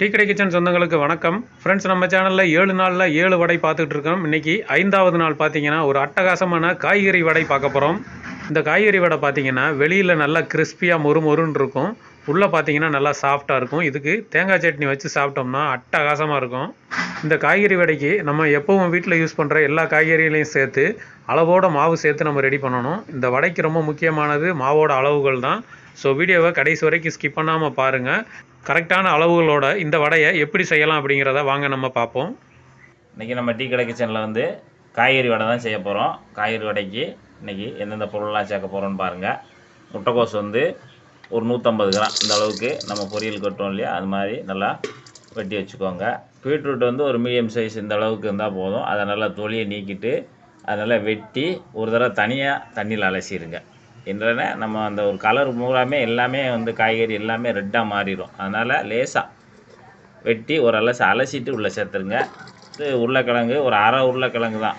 Tea கடை kitchen சொந்தங்களுக்கு வணக்கம். ஃப்ரெண்ட்ஸ் நம்ம சேனலில் ஏழு நாளில் ஏழு வடை பார்த்துட்டு இருக்கோம். இன்றைக்கி ஐந்தாவது நாள் பார்த்தீங்கன்னா ஒரு அட்டகாசமான காய்கறி வடை பார்க்க போகிறோம் இந்த காய்கறி வடை பார்த்தீங்கன்னா வெளியில் நல்லா கிறிஸ்பியாக மொறு மொறுன்னு இருக்கும். உள்ளே பார்த்தீங்கன்னா நல்லா சாஃப்டாக இருக்கும். இதுக்கு தேங்காய் சட்னி வச்சு சாப்பிட்டோம்னா அட்டகாசமாக இருக்கும். இந்த காய்கறி வடைக்கு நம்ம எப்பவும் வீட்டில் யூஸ் பண்ணுற எல்லா காய்கறிகளையும் சேர்த்து அளவோட மாவு சேர்த்து நம்ம ரெடி பண்ணணும். இந்த வடைக்கு ரொம்ப முக்கியமானது மாவோட அளவுகள் தான் ஸோ வீடியோவை கடைசி வரைக்கும் ஸ்கிப் பண்ணாமல் பாருங்கள் கரெக்டான அளவுகளோட இந்த வடையை எப்படி செய்யலாம் அப்படிங்கிறத வாங்க நம்ம பார்ப்போம். இன்றைக்கி நம்ம டீ கடை கிச்சனில் வந்து காய்கறி வடை தான் செய்ய போகிறோம் காய்கறி வடைக்கு இன்றைக்கி எந்தெந்த பொருள்லாம் சேர்க்க போகிறோம்னு பாருங்கள் முட்டைக்கோஸ் வந்து ஒரு நூற்றம்பது கிராம் இந்த அளவுக்கு நம்ம பொரியல் கட்டுவோம் இல்லையா? அது மாதிரி நல்லா வெட்டி வச்சுக்கோங்க. பீட்ரூட் வந்து ஒரு மீடியம் சைஸ் இந்த அளவுக்கு இருந்தால் போதும். அதை நல்லா தொலியை நீக்கிட்டு அதை நல்லா வெட்டி ஒரு தடவை தனியாக தண்ணியில் அலசிடுங்க என்னென்ன நம்ம அந்த ஒரு கலர் பூராமே எல்லாமே வந்து காய்கறி எல்லாமே ரெட்டாக மாறிடும் அதனால் லேசாக வெட்டி ஒரு அலசி அலசிட்டு உள்ளே சேர்த்துருங்க. இது உருளைக்கிழங்கு ஒரு அரை உருளைக்கிழங்கு தான்.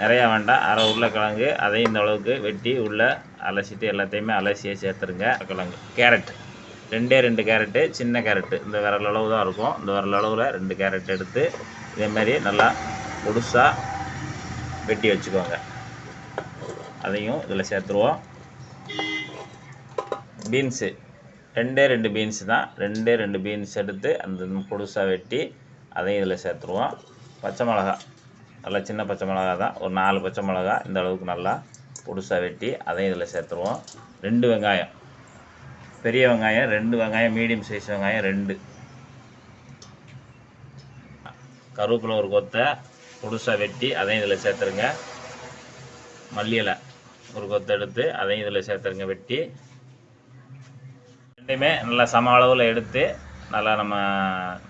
நிறையா வேண்டாம் அரை உருளைக்கிழங்கு அதையும் இந்த அளவுக்கு வெட்டி உள்ளே அலசிட்டு எல்லாத்தையுமே அலசியே சேர்த்துருங்க. கிழங்கு கேரட். ரெண்டே ரெண்டு கேரட்டு சின்ன கேரட்டு. இந்த விரல் அளவு தான் இருக்கும். இந்த விரல் அளவில் ரெண்டு கேரட் எடுத்து இதேமாரி நல்லா பொடுசாக வெட்டி வச்சுக்கோங்க. அதையும் இதில் சேர்த்துருவோம். பீன்ஸு ரெண்டே ரெண்டு பீன்ஸ் தான். ரெண்டே ரெண்டு பீன்ஸ் எடுத்து அந்த பொடுசாக வெட்டி அதையும் இதில் சேர்த்துருவோம். பச்சை மிளகா. நல்லா சின்ன பச்சை மிளகா தான். ஒரு நாலு பச்சை மிளகா இந்த அளவுக்கு நல்லா பொடுசாக வெட்டி அதையும் இதில் சேர்த்துருவோம். ரெண்டு வெங்காயம். பெரிய வெங்காயம் ரெண்டு வெங்காயம் மீடியம் சைஸ் வெங்காயம் ரெண்டு. கருவேப்பிலை ஒரு கொத்தை பொடுசாக வெட்டி அதையும் இதில் சேர்த்துருங்க. மல்லி இலை ஒரு கொத்தை எடுத்து அதையும் இதில் சேர்த்துருங்க வெட்டி. ரெண்டையுமே நல்லா சம அளவில் எடுத்து நல்லா நம்ம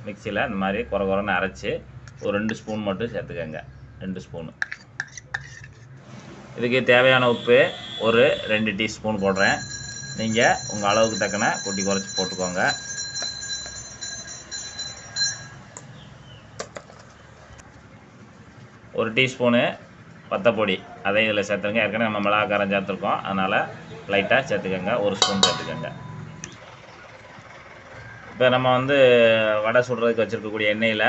மிக்சியில் இந்த மாதிரி குறை குறைன்னு அரைச்சி ஒரு ரெண்டு ஸ்பூன் மட்டும் சேர்த்துக்கோங்க. ரெண்டு ஸ்பூனு. இதுக்கு தேவையான உப்பு ஒரு ரெண்டு டீஸ்பூன் போடுறேன். நீங்கள் உங்கள் அளவுக்கு தக்கன கொட்டி குறைச்சி போட்டுக்கோங்க. ஒரு டீஸ்பூனு வத்தப்பொடி அதையும் இதில் சேர்த்துருங்க. ஏற்கனவே நம்ம மிளகா காரம் சேர்த்துருக்கோம். அதனால் லைட்டாக சேர்த்துக்கோங்க. ஒரு ஸ்பூன் சேர்த்துக்கோங்க. இப்போ நம்ம வந்து வடை சுடுறதுக்கு வச்சுருக்கக்கூடிய எண்ணெயில்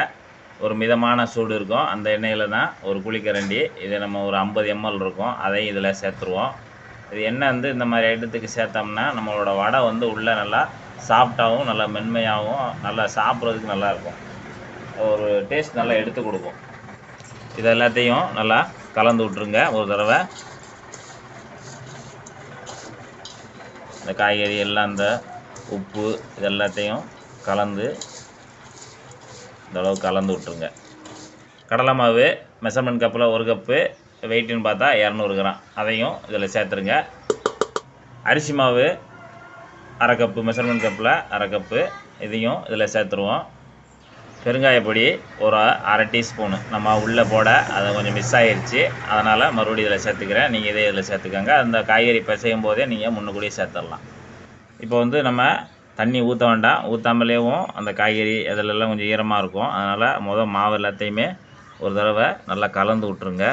ஒரு மிதமான சூடு இருக்கும். அந்த எண்ணெயில் தான் ஒரு குழிக்கரண்டி இது நம்ம ஒரு ஐம்பது எம்எல் இருக்கும். அதையும் இதில் சேர்த்துருவோம். இது எண்ணெய் வந்து இந்த மாதிரி ஐட்டத்துக்கு சேர்த்தோம்னா நம்மளோட வடை வந்து உள்ளே நல்லா சாஃப்டாகவும் நல்லா மென்மையாகவும் நல்லா சாப்பிட்றதுக்கு நல்லாயிருக்கும் ஒரு டேஸ்ட் நல்லா எடுத்து கொடுக்கும். இது எல்லாத்தையும் நல்லா கலந்து விட்ருங்க ஒரு தடவை. இந்த காய்கறி எல்லாம் இந்த உப்பு இது எல்லாத்தையும் கலந்து இந்த அளவு கலந்து விட்ருங்க கடலை மாவு மெஷர்மெண்ட் கப்பில் ஒரு கப்பு வெயிட்டுன்னு பார்த்தா இரநூறு கிராம். அதையும் இதில் சேர்த்துருங்க. அரிசி மாவு அரை கப்பு மெஷர்மெண்ட் கப்பில் அரை கப்பு இதையும் இதில் சேர்த்துருவோம். பெருங்காயப்பொடி ஒரு அரை டீஸ்பூனு நம்ம உள்ளே போட அதை கொஞ்சம் மிஸ் ஆகிருச்சு அதனால் மறுபடியும் இதில் சேர்த்துக்கிறேன். நீங்கள் இதே இதில் சேர்த்துக்கோங்க. அந்த காய்கறி பிசையும் போதே நீங்கள் முன்னுக்கூடியே சேர்த்துடலாம். இப்போ வந்து நம்ம தண்ணி ஊற்ற வேண்டாம். ஊற்றாமலேயும் அந்த காய்கறி இதிலெல்லாம் கொஞ்சம் ஈரமாக இருக்கும். அதனால் முதல் மாவு எல்லாத்தையுமே ஒரு தடவை நல்லா கலந்து விட்ருங்க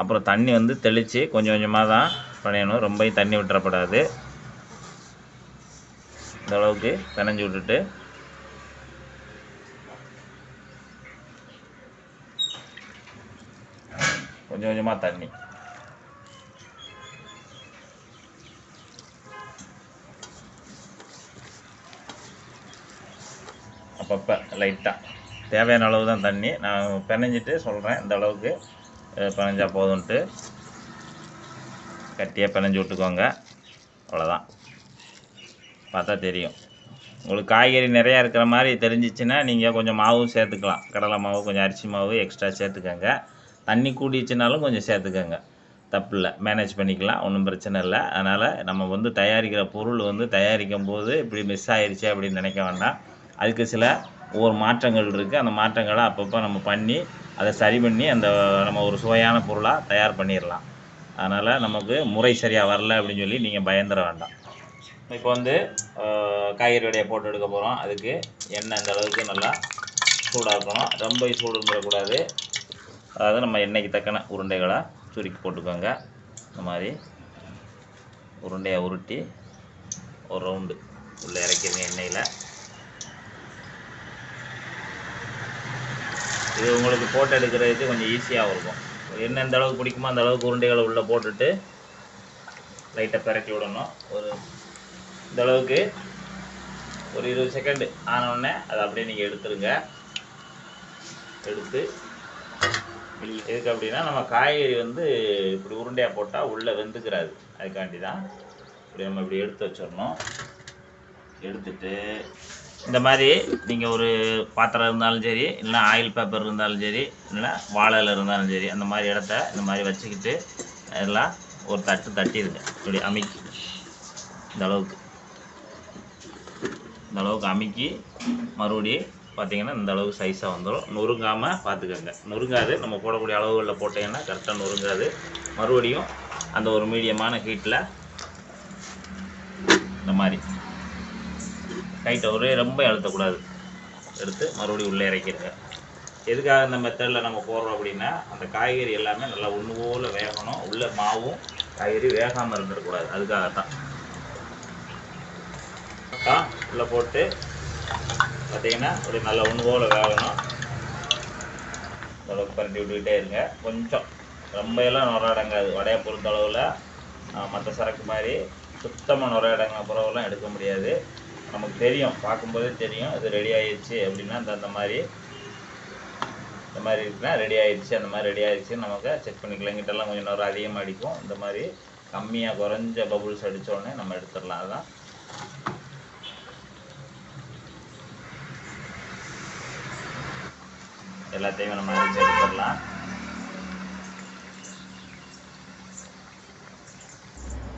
அப்புறம் தண்ணி வந்து தெளித்து கொஞ்சம் கொஞ்சமாக தான் பிணையணும். ரொம்ப தண்ணி விட்டுறப்படாது. இந்த அளவுக்கு பிணைஞ்சு விட்டுட்டு. கொஞ்சம் கொஞ்சமாக தண்ணி. அப்பப்போ லைட்டாக தேவையான அளவு தான் தண்ணி. நான் பிணைஞ்சிட்டு சொல்கிறேன் இந்த அளவுக்கு. பிணைஞ்சா போதும்ன்ட்டு. கட்டியாக பிணைஞ்சு விட்டுக்கோங்க. அவ்வளோதான் பார்த்தா தெரியும். உங்களுக்கு காய்கறி நிறையா இருக்கிற மாதிரி தெரிஞ்சிச்சுன்னா நீங்கள் கொஞ்சம் மாவும் சேர்த்துக்கலாம். கடலை மாவு கொஞ்சம் அரிசி மாவு எக்ஸ்ட்ரா சேர்த்துக்கோங்க. தண்ணி கூடிச்சுனாலும் கொஞ்சம் சேர்த்துக்கோங்க. தப்பு இல்லை. மேனேஜ் பண்ணிக்கலாம். ஒன்றும் பிரச்சனை இல்லை. அதனால் நம்ம வந்து தயாரிக்கிற பொருள் வந்து தயாரிக்கும் போது இப்படி மிஸ் ஆயிடுச்சு அப்படின்னு நினைக்க வேண்டாம். அதுக்கு சில ஒவ்வொரு மாற்றங்கள் இருக்குது அந்த மாற்றங்களை அப்பப்போ நம்ம பண்ணி அதை சரி பண்ணி அந்த நம்ம ஒரு சுவையான பொருளாக தயார் பண்ணிடலாம் அதனால் நமக்கு முறை சரியாக வரல அப்படின்னு சொல்லி நீங்கள் பயந்துட வேண்டாம். இப்போ வந்து காய்கறி வடையை போட்டு எடுக்க போகிறோம் அதுக்கு எண்ணெய் அந்த அளவுக்கு நல்லா சூடாக இருக்கணும் ரொம்ப சூடு அதாவது நம்ம எண்ணெய்க்கு தக்கன உருண்டைகளை சுருக்கி போட்டுக்கோங்க. இந்த மாதிரி உருண்டையை உருட்டி ஒரு ரவுண்டு உள்ளே இறக்கிடுங்க எண்ணெயில். இது உங்களுக்கு ஃபோட்டோ எடுக்கிறதுக்கு கொஞ்சம் ஈஸியாகவும் இருக்கும். என்ன எந்த அளவுக்கு பிடிக்குமோ அந்த அளவுக்கு உருண்டைகளை உள்ளே போட்டுட்டு லைட்டாக பிறக்கி விடணும். ஒரு இந்த அளவுக்கு ஒரு இருபது செகண்டு ஆனவுடனே அதை அப்படியே நீங்கள் எடுத்துருங்க. எடுத்து எதுக்கு அப்படின்னா நம்ம காய்கறி வந்து இப்படி உருண்டையாக போட்டால் உள்ளே வெந்துக்கிறாது. அதுக்காண்டி தான் இப்படி நம்ம இப்படி எடுத்து வச்சிடணும். எடுத்துட்டு இந்த மாதிரி நீங்கள் ஒரு பாத்திரம் இருந்தாலும் சரி இல்லைனா ஆயில் பேப்பர் இருந்தாலும் சரி இல்லைனா வாழையில் இருந்தாலும் சரி அந்த மாதிரி இடத்த இந்த மாதிரி வச்சுக்கிட்டு எல்லாம் ஒரு தட்டு தட்டிடுங்க. இப்படி அமைக்கி இந்த அளவுக்கு. இந்த அளவுக்கு அமைக்கி மறுபடி பார்த்தீங்கன்னா இந்த அளவுக்கு சைஸாக வந்துடும் நொறுங்காமல் பார்த்துக்கோங்க நொறுங்காது. நம்ம போடக்கூடிய அளவுகளில் போட்டிங்கன்னா கரெக்டாக நொறுங்காது. மறுபடியும் அந்த ஒரு மீடியமான ஹீட்டில் இந்த மாதிரி. டைட்டை ஒரே ரொம்ப அழுத்தக்கூடாது. எடுத்து மறுபடியும் உள்ளே இறக்கிடுங்க. எதுக்காக இந்த மெத்தடில் நம்ம போடுறோம் அப்படின்னா அந்த காய்கறி எல்லாமே நல்லா ஒன்று போல் வேகணும். உள்ள மாவும் காய்கறி வேகாமல் இருந்துடக்கூடாது அதுக்காகத்தான். ஆ உள்ளே போட்டு பார்த்தீங்கன்னா ஒரு நல்லா ஒன்று போல் வேகணும். அளவுக்கு பரட்டி விட்டுக்கிட்டே இருங்க. கொஞ்சம். ரொம்ப எல்லாம் நுரையடங்காது வடையை பொறுத்த அளவில் மற்ற சரக்கு மாதிரி சுத்தமாக நுரையடங்க புறவெல்லாம் எடுக்க முடியாது. நமக்கு தெரியும் பார்க்கும்போதே தெரியும் இது ரெடி ஆயிடுச்சு அப்படின்னா அந்த அந்த மாதிரி இந்த மாதிரி இருக்குன்னா ரெடி ஆயிடுச்சு அந்த மாதிரி ரெடி ஆயிடுச்சுன்னு நமக்கு செக் பண்ணிக்கலாம். கிட்டலாம் கொஞ்சம் நேரம் அதிகமாக அடிக்கும். இந்த மாதிரி கம்மியாக குறைஞ்ச பபுள்ஸ் அடித்தோடனே நம்ம எடுத்துடலாம். அதான். எல்லாத்தையுமே நம்ம அடிச்சு எடுத்துடலாம்.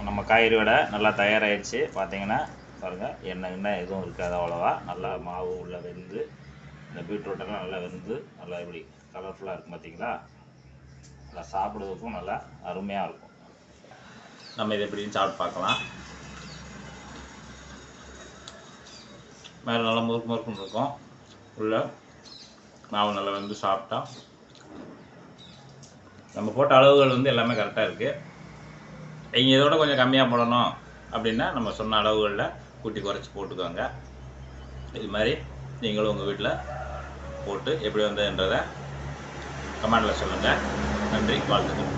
நம்ம காய்கறி வடை நல்லா தயாராகிடுச்சு பார்த்தீங்கன்னா பாருங்கள் எண்ணெய் எண்ணெய் எதுவும் இருக்காது அவ்வளோவா. நல்லா மாவு உள்ள வெந்து இந்த பீட்ரூட்டெல்லாம் நல்லா வெந்து நல்லா இப்படி கலர்ஃபுல்லாக இருக்கும் பார்த்தீங்களா நல்லா சாப்பிடுறதுக்கும் நல்லா அருமையாக இருக்கும். நம்ம இதை எப்படின்னு சாப்பிட்டு பார்க்கலாம். மேலே நல்லா முறுக்கு முறுக்குன்னு இருக்கும். உள்ள மாவு நல்லா வந்து சாப்பிட்டா நம்ம போட்ட அளவுகள் வந்து எல்லாமே கரெக்டாக இருக்குது நீங்கள் இதோட கொஞ்சம் கம்மியாக போடணும் அப்படின்னா நம்ம சொன்ன அளவுகளில் கூட்டி குறைச்சி போட்டுக்கோங்க. இது மாதிரி நீங்களும் உங்கள் வீட்டில் போட்டு எப்படி வந்ததுன்றதை கமெண்டில் சொல்லுங்கள் நன்றி வாழ்த்துக்கள்.